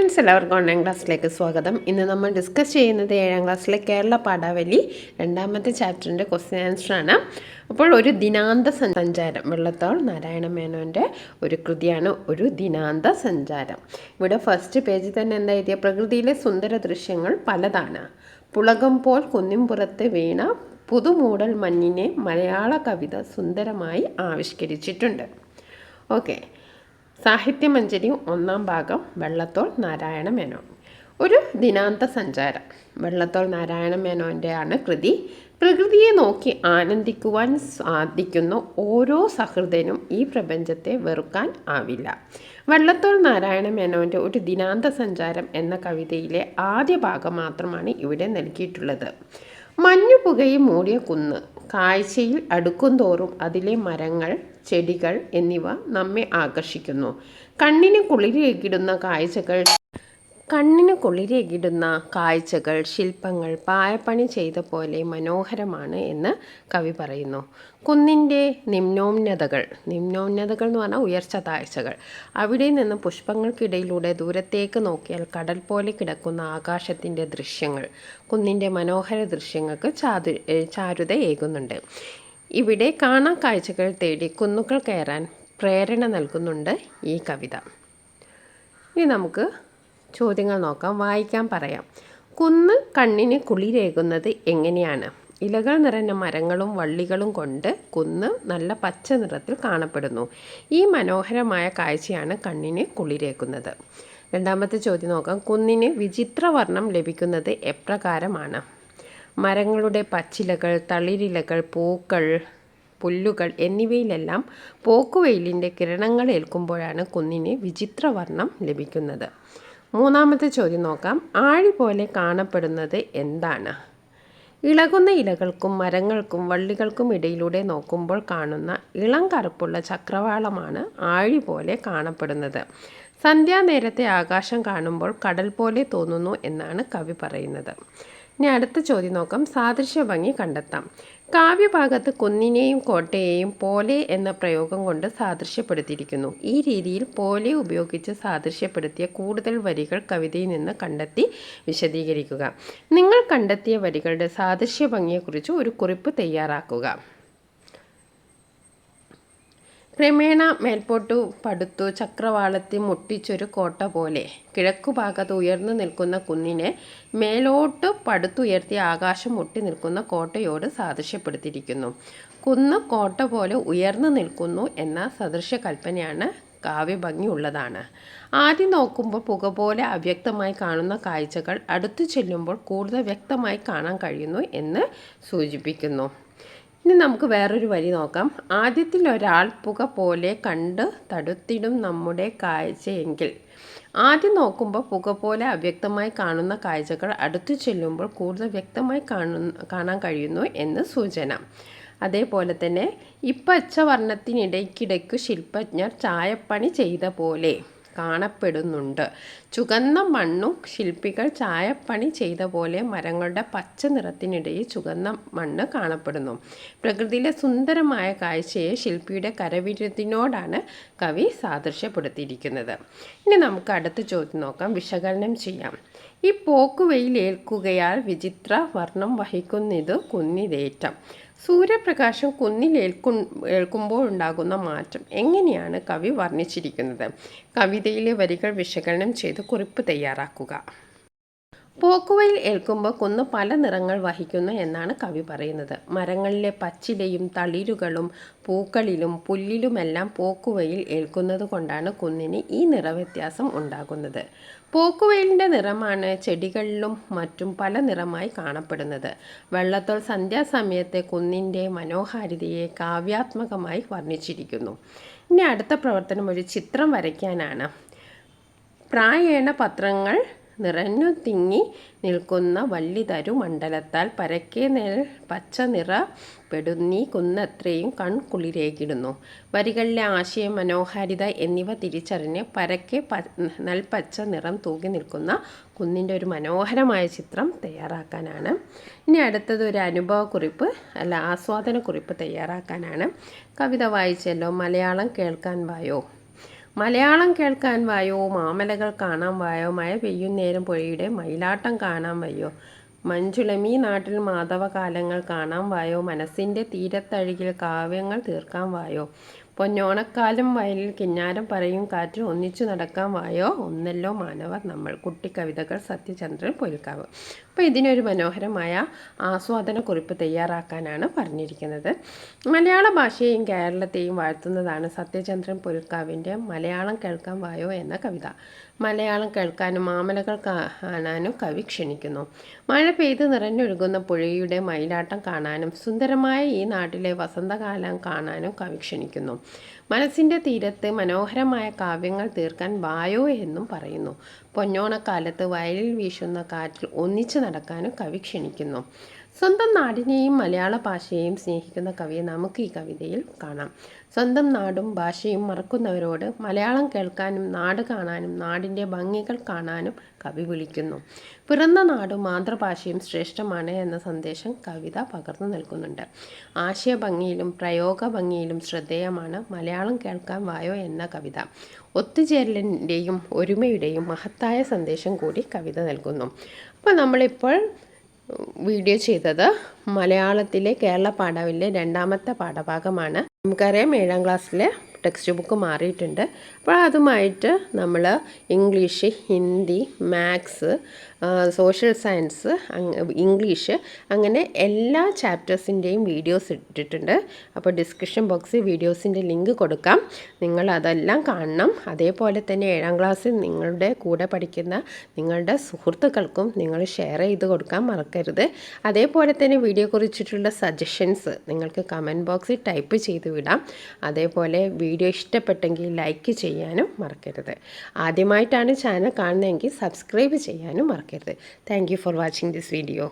Friends എല്ലാവർക്കും online ക്ലാസ്സിലേക്ക് സ്വാഗതം. ഇന്ന് നമ്മൾ ഡിസ്കസ് ചെയ്യുന്നത് ഏഴാം ക്ലാസ്സിലെ കേരള പാഠാവലി രണ്ടാമത്തെ ചാപ്റ്ററിന്റെ ക്വസ്റ്റ്യൻ ആൻസർ ആണ്. അപ്പോൾ ഒരു ദിനാന്ത സഞ്ചാരം. വെള്ളത്തോൾ നാരായണ മേനോന്റെ ഒരു കൃതിയാണ് ഒരു ദിനാന്ത സഞ്ചാരം. ഇവിടെ ഫസ്റ്റ് പേജിൽ തന്നെ എന്താ എഴുതിയ? പ്രകൃതിയിലെ സുന്ദര ദൃശ്യങ്ങൾ പലതാണ്. പുളകം പോൽ കുന്നിൻപുറത്ത് വീണ പുതുമൂടൽ മഞ്ഞിനെ മലയാള കവിത സുന്ദരമായി ആവിഷ്കരിച്ചിട്ടുണ്ട്. ഓക്കെ സാഹിത്യമഞ്ജരി ഒന്നാം ഭാഗം വെള്ളത്തോൾ നാരായണ മേനോൻ ഒരു ദിനാന്ത സഞ്ചാരം. വെള്ളത്തോൾ നാരായണ മേനോന്റെ ആണ് കൃതി. പ്രകൃതിയെ നോക്കി ആനന്ദിക്കുവാൻ സാധിക്കുന്ന ഓരോ സഹൃദയനും ഈ പ്രപഞ്ചത്തെ വെറുക്കാൻ ആവില്ല. വെള്ളത്തോൾ നാരായണ മേനോന്റെ ഒരു ദിനാന്ത സഞ്ചാരം എന്ന കവിതയിലെ ആദ്യ ഭാഗം മാത്രമാണ് ഇവിടെ നൽകിയിട്ടുള്ളത്. മഞ്ഞു പുകയും മൂടിയ കുന്ന്. കാഴ്ചയിൽ അടുക്കുംതോറും അതിലെ മരങ്ങൾ ചെടികൾ എന്നിവ നമ്മെ ആകർഷിക്കുന്നു. കണ്ണിന് കുളിരേകിടുന്ന കാഴ്ചകൾ കണ്ണിന് കുളിരേകിടുന്ന കാഴ്ചകൾ ശില്പങ്ങൾ പായപ്പണി ചെയ്ത പോലെ മനോഹരമാണ് എന്ന് കവി പറയുന്നു. കുന്നിന്റെ നിമ്നോന്നതകൾ നിമ്നോന്നതകൾ എന്ന് പറഞ്ഞാൽ ഉയർച്ച താഴ്ചകൾ. അവിടെ നിന്ന് പുഷ്പങ്ങൾക്കിടയിലൂടെ ദൂരത്തേക്ക് നോക്കിയാൽ കടൽ പോലെ കിടക്കുന്ന ആകാശത്തിന്റെ ദൃശ്യങ്ങൾ കുന്നിന്റെ മനോഹര ദൃശ്യങ്ങൾക്ക് ചാതു ചാരുതയേകുന്നുണ്ട് ഇവിടെ കാണാൻ കാഴ്ചകൾ തേടി കുന്നുകൾ കയറാൻ പ്രേരണ നൽകുന്നുണ്ട് ഈ കവിത. ഇനി നമുക്ക് ചോദ്യങ്ങൾ നോക്കാം. വായിക്കാൻ പറയാം. കുന്ന് കണ്ണിന് കുളിരേകുന്നത് എങ്ങനെയാണ്? ഇലകൾ നിറഞ്ഞ മരങ്ങളും വള്ളികളും കൊണ്ട് കുന്ന് നല്ല പച്ച നിറത്തിൽ കാണപ്പെടുന്നു. ഈ മനോഹരമായ കാഴ്ചയാണ് കണ്ണിന് കുളിരേക്കുന്നത് രണ്ടാമത്തെ ചോദ്യം നോക്കാം. കുന്നിന് വിചിത്രവർണം ലഭിക്കുന്നത് എപ്രകാരമാണ്? മരങ്ങളുടെ പച്ചിലകൾ തളിരിലകൾ പൂക്കൾ പുല്ലുകൾ എന്നിവയിലെല്ലാം പോക്കുവെയിലിന്റെ കിരണങ്ങൾ ഏൽക്കുമ്പോഴാണ് കുന്നിന് വിചിത്രവർണം ലഭിക്കുന്നത്. മൂന്നാമത്തെ ചോദ്യം നോക്കാം. ആഴി പോലെ കാണപ്പെടുന്നത് എന്താണ്? ഇളകുന്ന ഇലകൾക്കും മരങ്ങൾക്കും വള്ളികൾക്കും ഇടയിലൂടെ നോക്കുമ്പോൾ കാണുന്ന ഇളം കറുപ്പുള്ള ചക്രവാളമാണ് ആഴി പോലെ കാണപ്പെടുന്നത്. സന്ധ്യാനേരത്തെ ആകാശം കാണുമ്പോൾ കടൽ പോലെ തോന്നുന്നു എന്നാണ് കവി പറയുന്നത്. ഇനി അടുത്ത ചോദ്യം നോക്കാം. സാദൃശ്യ ഭംഗി കണ്ടെത്താം. കാവ്യഭാഗത്ത് കുന്നിനെയും കോട്ടയെയും പോലെ എന്ന പ്രയോഗം കൊണ്ട് സാദൃശ്യപ്പെടുത്തിയിരിക്കുന്നു. ഈ രീതിയിൽ പോലെ ഉപയോഗിച്ച് സാദൃശ്യപ്പെടുത്തിയ കൂടുതൽ വരികൾ കവിതയിൽ നിന്ന് കണ്ടെത്തി വിശദീകരിക്കുക. നിങ്ങൾ കണ്ടെത്തിയ വരികളുടെ സാദൃശ്യ ഭംഗിയെക്കുറിച്ച് ഒരു കുറിപ്പ് തയ്യാറാക്കുക. ക്രമേണ മേൽപോട്ടു പടുത്തു ചക്രവാളത്തിൽ മുട്ടിച്ചൊരു കോട്ട പോലെ. കിഴക്കുഭാഗത്ത് ഉയർന്നു നിൽക്കുന്ന കുന്നിനെ മേലോട്ട് പടുത്തുയർത്തിയ ആകാശം മുട്ടി നിൽക്കുന്ന കോട്ടയോട് സാദൃശ്യപ്പെടുത്തിയിരിക്കുന്നു. കുന്ന് കോട്ട പോലെ ഉയർന്നു നിൽക്കുന്നു എന്ന സദൃശ്യ കൽപ്പനയാണ് കാവ്യഭംഗിയുള്ളതാണ്. ആദ്യം നോക്കുമ്പോൾ പുക പോലെ അവ്യക്തമായി കാണുന്ന കാഴ്ചകൾ അടുത്തു ചെല്ലുമ്പോൾ കൂടുതൽ വ്യക്തമായി കാണാൻ കഴിയുന്നു എന്ന് സൂചിപ്പിക്കുന്നു. ഇനി നമുക്ക് വേറൊരു വരി നോക്കാം. ആദ്യത്തിൽ ഒരാൾ പുക പോലെ കണ്ട് തടുത്തിടും നമ്മുടെ കാഴ്ചയെങ്കിൽ ആദ്യം നോക്കുമ്പോൾ പുക പോലെ അവ്യക്തമായി കാണുന്ന കാഴ്ചകൾ അടുത്തു ചെല്ലുമ്പോൾ കൂടുതൽ വ്യക്തമായി കാണുന്ന കാണാൻ കഴിയുന്നു എന്ന് സൂചന. അതേപോലെ തന്നെ ഇപ്പച്ച വർണത്തിനിടയ്ക്കിടയ്ക്കു ശില്പജ്ഞർ ചായപ്പണി ചെയ്ത പോലെ. കാണപ്പെടുന്നുണ്ട്. ചുകന്ന മണ്ണും ശില്പികൾ ചായപ്പണി ചെയ്ത പോലെ മരങ്ങളുടെ പച്ച നിറത്തിനിടയിൽ ചുവന്ന മണ്ണ് കാണപ്പെടുന്നു. പ്രകൃതിയിലെ സുന്ദരമായ കാഴ്ചയെ ശില്പിയുടെ കരവിരുതിനോടാണ് കവി സാദൃശ്യപ്പെടുത്തിയിരിക്കുന്നത്. ഇനി നമുക്ക് അടുത്ത ചോദ്യം നോക്കാം. വിശകലനം ചെയ്യാം. ഈ പോക്കുവെയിൽ ഏൽക്കുകയാൽ വിചിത്ര വർണം വഹിക്കുന്നിത് കുന്നിതേറ്റം. സൂര്യപ്രകാശം കുന്നിൽ ഏൽക്കു ഏൽക്കുമ്പോൾ ഉണ്ടാകുന്ന മാറ്റം എങ്ങനെയാണ് കവി വർണിച്ചിരിക്കുന്നത്? കവിതയിലെ വരികൾ വിശകലനം ചെയ്ത് കുറിപ്പ് തയ്യാറാക്കുക. പോക്കുവയിൽ ഏൽക്കുമ്പോൾ കുന്ന് പല നിറങ്ങൾ വഹിക്കുന്നു എന്നാണ് കവി പറയുന്നത്. മരങ്ങളിലെ പച്ചിലയും തളിരുകളും പൂക്കളിലും പുല്ലിലുമെല്ലാം പോക്കുവയിൽ ഏൽക്കുന്നത് കൊണ്ടാണ് കുന്നിന് ഈ നിറവ്യത്യാസം ഉണ്ടാകുന്നത്. പോക്കുവെയിലിന്റെ നിറമാണ് ചെടികളിലും മറ്റും പല നിറമായി കാണപ്പെടുന്നത്. വെള്ളത്തോൾ സന്ധ്യാസമയത്തെ കുന്നിന്റെ മനോഹാരിതയെ കാവ്യാത്മകമായി വർണിച്ചിരിക്കുന്നു. ഇനി അടുത്ത പ്രവർത്തനം ഒരു ചിത്രം വരയ്ക്കാനാണ്. പ്രായേണ പത്രങ്ങൾ നിറഞ്ഞു തിങ്ങി നിൽക്കുന്ന വള്ളിതരു മണ്ഡലത്താൽ പരക്കെ നെൽ പച്ച നിറ പെടുന്നി കുന്നത്രയും കൺകുളിരേകിടുന്നു വരികളിലെ ആശയ മനോഹാരിത എന്നിവ തിരിച്ചറിഞ്ഞ് പരക്കെ പ നൽപച്ച നിറം തൂകി നിൽക്കുന്ന കുന്നിന്റെ ഒരു മനോഹരമായ ചിത്രം തയ്യാറാക്കാനാണ്. ഇനി അടുത്തത് ഒരു അനുഭവക്കുറിപ്പ് അല്ല ആസ്വാദനക്കുറിപ്പ് തയ്യാറാക്കാനാണ്. കവിത വായിച്ചല്ലോ മലയാളം കേൾക്കാൻ വായോ? മലയാളം കേൾക്കാൻ വായോ? മാമലകൾ കാണാൻ വായോ? മഴ പെയ്യുന്നേരം പുഴയുടെ മയിലാട്ടം കാണാൻ വയ്യോ? മഞ്ചുളമി നാട്ടിൽ മാധവകാലങ്ങൾ കാണാൻ വായോ? മനസ്സിന്റെ തീരത്തഴുകിൽ കാവ്യങ്ങൾ തീർക്കാൻ വായോ? പൊന്നോണക്കാലം വയലിൽ കിന്നാരം പറയും കാറ്റിൽ ഒന്നിച്ചു നടക്കാൻ വായോ? ഒന്നല്ലോ മാനവർ നമ്മൾ. കുട്ടിക്കവിതകൾ സത്യചന്ദ്രൻ പൊരുക്കാവ് അപ്പോൾ ഇതിനൊരു മനോഹരമായ ആസ്വാദനക്കുറിപ്പ് തയ്യാറാക്കാനാണ് പറഞ്ഞിരിക്കുന്നത്. മലയാള ഭാഷയെയും കേരളത്തെയും വാഴ്ത്തുന്നതാണ് സത്യചന്ദ്രൻ പൊരുക്കാവിന്റെ മലയാളം കേൾക്കാൻ വായോ എന്ന കവിത. മലയാളം കേൾക്കാനും മാമലകൾ കാണാനും കവി ക്ഷണിക്കുന്നു. മഴ പെയ്ത് നിറഞ്ഞൊഴുകുന്ന പുഴയുടെ മയിലാട്ടം കാണാനും സുന്ദരമായ ഈ നാട്ടിലെ വസന്തകാലം കാണാനും കവി ക്ഷണിക്കുന്നു. മനസ്സിന്റെ തീരത്ത് മനോഹരമായ കാവ്യങ്ങൾ തീർക്കാൻ വായോ എന്നും പറയുന്നു. പൊന്നോണക്കാലത്ത് വയലിൽ വീശുന്ന കാറ്റിൽ ഒന്നിച്ചു നടക്കാനും കവി ക്ഷണിക്കുന്നു. സ്വന്തം നാടിനെയും മലയാള ഭാഷയെയും സ്നേഹിക്കുന്ന കവിയെ നമുക്ക് ഈ കവിതയിൽ കാണാം. സ്വന്തം നാടും ഭാഷയും മറക്കുന്നവരോട് മലയാളം കേൾക്കാനും നാട് കാണാനും നാടിന്റെ ഭംഗികൾ കാണാനും കവി വിളിക്കുന്നു. പിറന്ന നാടും മാതൃഭാഷയും ശ്രേഷ്ഠമാണ് എന്ന സന്ദേശം കവിത പകർന്നു നൽകുന്നുണ്ട്. ആശയഭംഗിയിലും പ്രയോഗ ഭംഗിയിലും ശ്രദ്ധേയമാണ് മലയാളം കേൾക്കാൻ വായോ എന്ന കവിത. ഒത്തുചേരലിന്റെയും ഒരുമയുടെയും മഹത്തായ സന്ദേശം കൂടി കവിത നൽകുന്നു. അപ്പോൾ നമ്മളിപ്പോൾ വീഡിയോ ചെയ്തത് മലയാളത്തിലെ കേരള പാഠാവിലെ രണ്ടാമത്തെ പാഠഭാഗമാണ്. നമുക്കറിയാം ഏഴാം ക്ലാസ്സിലെ ടെക്സ്റ്റ് ബുക്ക് മാറിയിട്ടുണ്ട്. അപ്പോൾ അതുമായിട്ട് നമ്മൾ English Hindi maths social science English അങ്ങനെ എല്ലാ ചാപ്റ്റേഴ്സിന്റെയും വീഡിയോസ് ഇട്ടിട്ടുണ്ട്. അപ്പോൾ ഡിസ്ക്രിപ്ഷൻ ബോക്സിൽ വീഡിയോസിന്റെ ലിങ്ക് കൊടുക്കാം. നിങ്ങൾ അതെല്ലാം കാണണം. അതേപോലെ തന്നെ ഏഴാം ക്ലാസ്സിൽ നിങ്ങളുടെ കൂടെ പഠിക്കുന്ന നിങ്ങളുടെ സുഹൃത്തുക്കൾക്കും നിങ്ങൾ ഷെയർ ചെയ്ത് കൊടുക്കാൻ മറക്കരുത്. അതേപോലെ തന്നെ വീഡിയോ കുറിച്ചിട്ടുള്ള സജഷൻസ് നിങ്ങൾക്ക് കമന്റ് ബോക്സിൽ ടൈപ്പ് ചെയ്ത് വിടാം. അതേപോലെ വീഡിയോ ഇഷ്ടപ്പെട്ടെങ്കിൽ ലൈക്ക് ചെയ്യാനും മറക്കരുത്. ആദ്യമായിട്ടാണ് ചാനൽ കാണുന്നതെങ്കിൽ സബ്സ്ക്രൈബ് ചെയ്യാനും മറക്കരുത് thank for watching this video